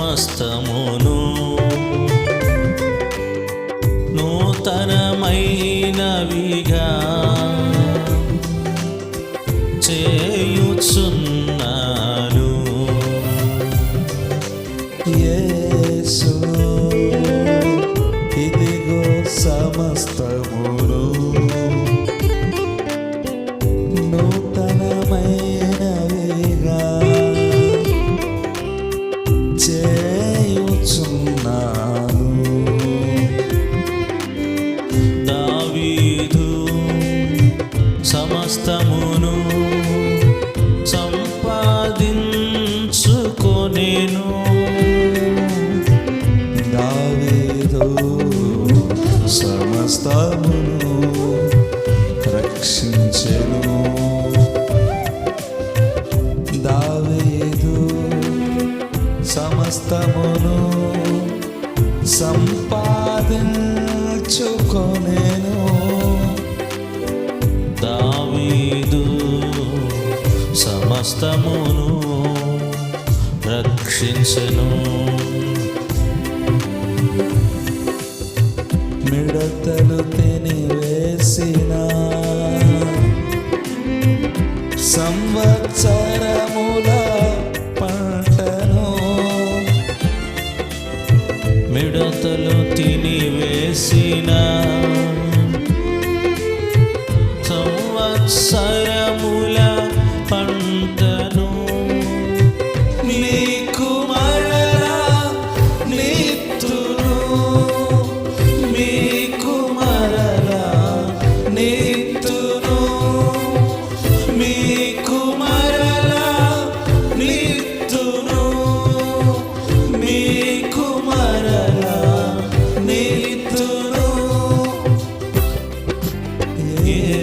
సమస్తమును. నూతనమైనవిగా చేయుచున్నాను. యేసు ఇదిగో సమస్తమును. చేయుచున్నాను. దావీదు సమస్తమును సంపాదించుకొనేను. దావీదు సమస్తమును రక్షించెను. సమస్తమును సంపాదించుకొనేను. దావీదు సమస్తమును రక్షించను. మిడతలు తిని వేసిన సంవత్సరములా మిడతలు తిని వేసిన సంవత్సర